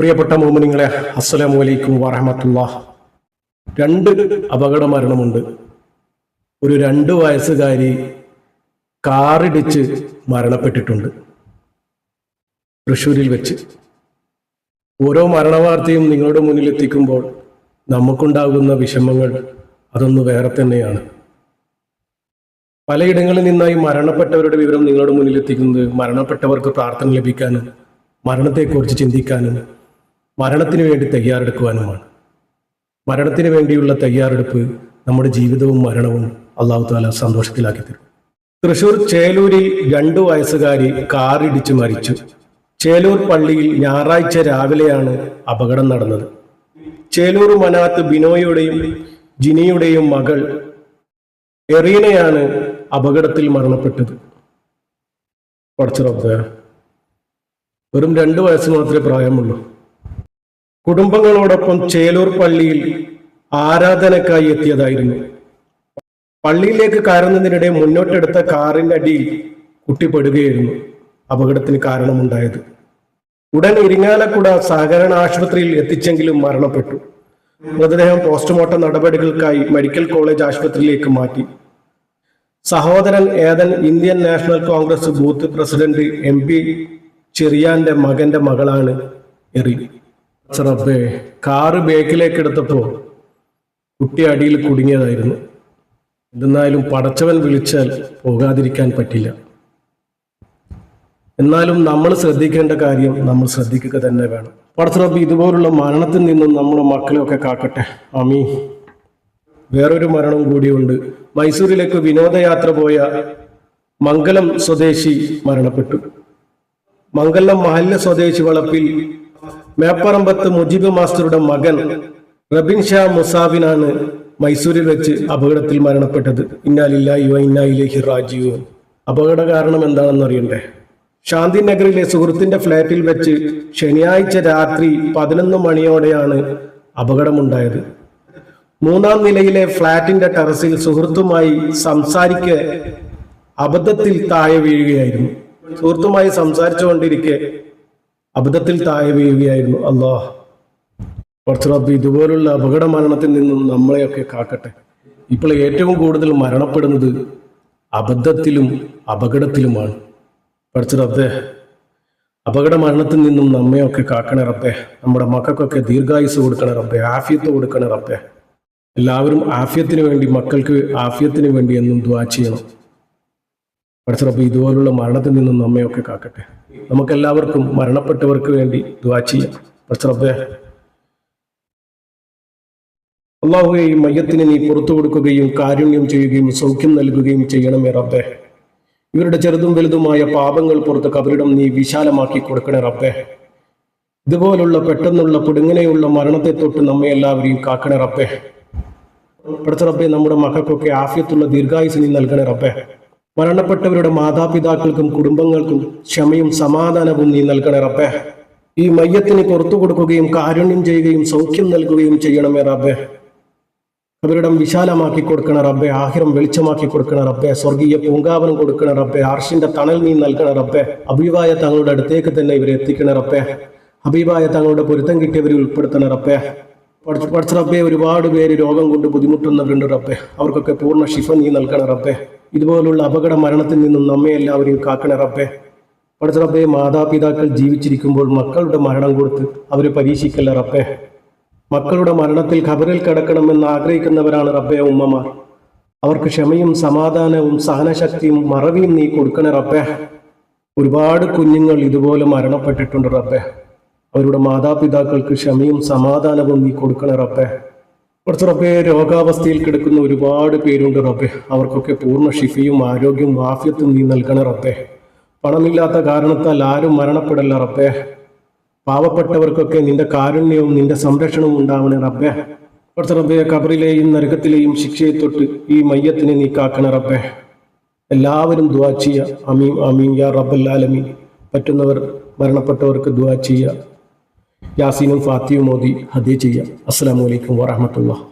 പ്രിയപ്പെട്ട മോമിനിങ്ങളെ അസ്സലാമു അലൈക്കും വറഹമത്തുള്ള. രണ്ട് അപകട മരണമുണ്ട്. ഒരു രണ്ട് വയസ്സുകാരി കാറിടിച്ച് മരണപ്പെട്ടിട്ടുണ്ട്. തൃശ്ശൂരിൽ വെച്ച്. ഓരോ മരണവാർത്തയും നിങ്ങളുടെ മുന്നിൽ എത്തിക്കുമ്പോൾ നമുക്കുണ്ടാകുന്ന വിഷമങ്ങൾ അതൊന്ന് വേറെ തന്നെയാണ്. പലയിടങ്ങളിൽ നിന്നായി മരണപ്പെട്ടവരുടെ വിവരം നിങ്ങളുടെ മുന്നിൽ എത്തിക്കുന്നത് മരണപ്പെട്ടവർക്ക് പ്രാർത്ഥന ലഭിക്കാനും മരണത്തെക്കുറിച്ച് ചിന്തിക്കാനും മരണത്തിന് വേണ്ടി തയ്യാറെടുക്കുവാനുമാണ്. മരണത്തിന് വേണ്ടിയുള്ള തയ്യാറെടുപ്പ് നമ്മുടെ ജീവിതവും മരണവും അള്ളാഹു താല സന്തോഷത്തിലാക്കി തരും. തൃശൂർ ചേലൂരിൽ രണ്ടു വയസ്സുകാരി കാറിടിച്ച് മരിച്ചു. ചേലൂർ പള്ളിയിൽ ഞായറാഴ്ച രാവിലെയാണ് അപകടം നടന്നത്. ചേലൂർ മനാത്ത് ബിനോയുടെയും ജിനിയുടെയും മകൾ എറീനയാണ് അപകടത്തിൽ മരണപ്പെട്ടത്. കുറച്ച് വെറും രണ്ടു വയസ്സ് മാത്രമേ പ്രായമുള്ളൂ. കുടുംബങ്ങളോടൊപ്പം ചേലൂർ പള്ളിയിൽ ആരാധനക്കായി എത്തിയതായിരുന്നു. പള്ളിയിലേക്ക് കയറുന്നതിനിടെ മുന്നോട്ടെടുത്ത കാറിന്റെ അടിയിൽ കുട്ടിപ്പെടുകയായിരുന്നു അപകടത്തിന് കാരണമുണ്ടായത്. ഉടൻ ഇരിങ്ങാലക്കുട സഹകരണ ആശുപത്രിയിൽ എത്തിച്ചെങ്കിലും മരണപ്പെട്ടു. മൃതദേഹം പോസ്റ്റ്മോർട്ടം നടപടികൾക്കായി മെഡിക്കൽ കോളേജ് ആശുപത്രിയിലേക്ക് മാറ്റി. സഹോദരൻ ഏതൻ Indian National Congress booth president M P ചെറിയാന്റെ മകന്റെ മകളാണ് എറി. റബ്ബേ കാറ് ബേക്കിലേക്ക് എടുത്തപ്പോൾ കുട്ടി അടിയിൽ കുടുങ്ങിയതായിരുന്നു. എന്തെന്നാലും പടച്ചവൻ വിളിച്ചാൽ പോകാതിരിക്കാൻ പറ്റില്ല. എന്നാലും നമ്മൾ ശ്രദ്ധിക്കേണ്ട കാര്യം നമ്മൾ ശ്രദ്ധിക്കുക തന്നെ വേണം. പടച്ചറബ് ഇതുപോലുള്ള മരണത്തിൽ നിന്നും നമ്മുടെ മക്കളെയൊക്കെ കാക്കട്ടെ. അമീ വേറൊരു മരണം കൂടിയുണ്ട്. മൈസൂരിലേക്ക് വിനോദയാത്ര പോയ മംഗലം സ്വദേശി മരണപ്പെട്ടു. മംഗലം മഹല്ല സ്വദേശി വളപ്പിൽ മേപ്പറമ്പത്ത് മുജീബ് മാസ്റ്ററുടെ മകൻ റബിൻ ഷാ മുസാബിനാണ് മൈസൂരിൽ വെച്ച് അപകടത്തിൽ മരണപ്പെട്ടത്. ഇന്നാലില്ലായി ഇന്നായിലേക്ക് റാജീവ് അപകട കാരണം എന്താണെന്ന് അറിയണ്ടേ? ശാന്തി നഗറിലെ സുഹൃത്തിന്റെ ഫ്ളാറ്റിൽ വെച്ച് ശനിയാഴ്ച രാത്രി പതിനൊന്ന് മണിയോടെയാണ് അപകടമുണ്ടായത്. മൂന്നാം നിലയിലെ ഫ്ളാറ്റിന്റെ ടെറസിൽ സുഹൃത്തുമായി സംസാരിക്കെ അബദ്ധത്തിൽ താഴെ വീഴുകയായിരുന്നു. സുഹൃത്തുമായി സംസാരിച്ചുകൊണ്ടിരിക്കെ അബദ്ധത്തിൽ താഴെ വീഴുകയായിരുന്നു അള്ളാഹ്. റബ്ബി ഇതുപോലുള്ള അപകട മരണത്തിൽ നിന്നും നമ്മളെയൊക്കെ കാക്കട്ടെ. ഇപ്പോൾ ഏറ്റവും കൂടുതൽ മരണപ്പെടുന്നത് അബദ്ധത്തിലും അപകടത്തിലുമാണ്. പഠിച്ച റബ്ബേ അപകട മരണത്തിൽ നിന്നും നമ്മയൊക്കെ കാക്കണേ റബ്ബേ. നമ്മുടെ മക്കൾക്കൊക്കെ ദീർഘായുസ് കൊടുക്കണേ റബ്ബേ ആഫിയത്ത് കൊടുക്കണേ റബ്ബേ. എല്ലാവരും ആഫിയത്തിന് വേണ്ടി മക്കൾക്ക് ആഫിയത്തിന് വേണ്ടി എന്നും ദ്വാ ചെയ്യണം. പഠിച്ചറപ്പ് ഇതുപോലുള്ള മരണത്തിൽ നിന്നും നമ്മയൊക്കെ കാക്കട്ടെ. നമുക്കെല്ലാവർക്കും മരണപ്പെട്ടവർക്ക് വേണ്ടി ദ്വാ ചെയ്യാം. പഠിച്ചറപ്പേ മയത്തിന് നീ പുറത്തു കൊടുക്കുകയും കാരുണ്യം ചെയ്യുകയും സൗഖ്യം നൽകുകയും ചെയ്യണമേ റബ്ബേ. ഇവരുടെ ചെറുതും വലുതുമായ പാപങ്ങൾ പുറത്ത് കബറിടം നീ വിശാലമാക്കി കൊടുക്കണേ റബ്ബേ. ഇതുപോലുള്ള പെട്ടെന്നുള്ള പുടുങ്ങനെയുള്ള മരണത്തെ തൊട്ട് നമ്മെ എല്ലാവരെയും കാക്കണേ റബ്ബേ. പഠിച്ച റബ്ബെ നമ്മുടെ മക്കൾക്കൊക്കെ ആഫ്യത്തുള്ള ദീർഘായുസ് നീ നൽകണേ റബ്ബേ. മരണപ്പെട്ടവരുടെ മാതാപിതാക്കൾക്കും കുടുംബങ്ങൾക്കും ക്ഷമയും സമാധാനവും നീ നൽകണേ റബ്ബേ. ഈ മയ്യത്തിന് പുറത്തു കൊടുക്കുകയും കാരുണ്യം ചെയ്യുകയും സൗഖ്യം നൽകുകയും ചെയ്യണമേ റബ്ബേ. അവരിടം വിശാലമാക്കി കൊടുക്കണ റബ്ബെ ആഹിരം വെളിച്ചമാക്കി കൊടുക്കണ റബ്ബെ സ്വർഗീയ പൂങ്കാവനം കൊടുക്കണ റബ്ബെ ആർഷിന്റെ തണൽ നീ നൽകണ റബ്ബെ. അഭിവായ തങ്ങളുടെ അടുത്തേക്ക് തന്നെ ഇവരെ എത്തിക്കണ റബ്ബെ. അഭിവായ തങ്ങളുടെ പൊരുത്തം കിട്ടിയവരെ ഉൾപ്പെടുത്തണ റബ്ബെ. പഠിച്ച റബ്ബെ ഒരുപാട് പേര് രോഗം കൊണ്ട് ബുദ്ധിമുട്ടുന്നവരുണ്ട് റബ്ബെ. അവർക്കൊക്കെ പൂർണ ശിഫ നീ നൽകണ റബ്ബെ. ഇതുപോലുള്ള അപകട മരണത്തിൽ നിന്നും നമ്മെ എല്ലാവരെയും കാക്കണ റബ്ബെ. പഠിച്ച റബ്ബെ മാതാപിതാക്കൾ ജീവിച്ചിരിക്കുമ്പോൾ മക്കളുടെ മരണം കൊടുത്ത് അവരെ പരീക്ഷിക്കല്ല റബ്ബെ. മക്കളുടെ മരണത്തിൽ ഖബറിൽ കിടക്കണമെന്ന് ആഗ്രഹിക്കുന്നവരാണ് റബ്ബെ ഉമ്മമാർ. അവർക്ക് ക്ഷമയും സമാധാനവും സഹനശക്തിയും മറവിയും നീ കൊടുക്കണേ റബ്ബെ. ഒരുപാട് കുഞ്ഞുങ്ങൾ ഇതുപോലെ മരണപ്പെട്ടിട്ടുണ്ട് റബ്ബെ. അവരുടെ മാതാപിതാക്കൾക്ക് ക്ഷമയും സമാധാനവും നീ കൊടുക്കണേ റബ്ബെ. കുറച്ച് രോഗാവസ്ഥയിൽ കിടക്കുന്ന ഒരുപാട് പേരുണ്ട് റബ്ബെ. അവർക്കൊക്കെ പൂർണ ഷിഫിയും ആരോഗ്യവും ആഫ്യത്തും നീ നൽകണേ റബ്ബെ. പണമില്ലാത്ത കാരണത്താൽ ആരും മരണപ്പെടല്ല റബ്ബെ. പാവപ്പെട്ടവർക്കൊക്കെ നിന്റെ കാരുണ്യവും നിന്റെ സംരക്ഷണവും ഉണ്ടാവണേ റബ്ബെ. കുറച്ച് റബ്ബെ കബറിലെയും നരകത്തിലെയും ശിക്ഷയെ തൊട്ട് ഈ മയ്യത്തിനെ നീ കാക്കണ റബ്ബെ. എല്ലാവരും ദുവാ ചെയ്യുക. അമീം അമീൻ യാ റബ്ബല്ലാലമീൻ പറ്റുന്നവർ മരണപ്പെട്ടവർക്ക് ദുവാ ചെയ്യുക. യാസീനും ഫാത്തിയും മോദി ഹദേ ചെയ്യുക അസ്സാം വലൈക്കും വാഹമത്തുള്ള